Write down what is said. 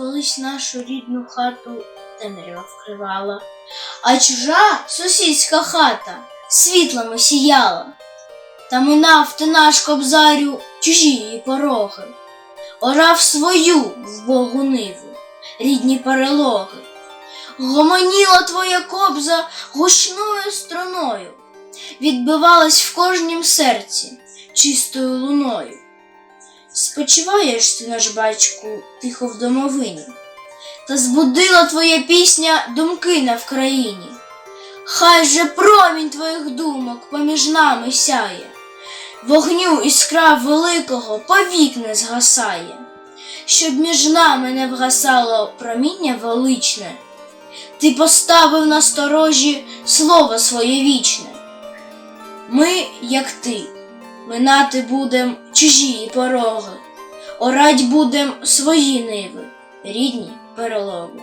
колись нашу рідну хату темрява вкривала, а чужа сусідська хата світлами сіяла. Та минав ти наш кобзарю чужі її пороги, орав свою в Богу ниву, рідні перелоги. Гомоніла твоя кобза гучною струною, відбивалась в кожнім серці чистою луною. Спочиваєш ти, наш батьку, тихо в домовині, та збудила твоя пісня думки на Вкраїні. Хай же промінь твоїх думок поміж нами сяє, вогню іскра великого повік не згасає, щоб між нами не вгасало проміння величне. Ти поставив на сторожі слово своє вічне. Ми, як ти, минати будем чужі пороги, орать будем свої ниви, рідні перелоги.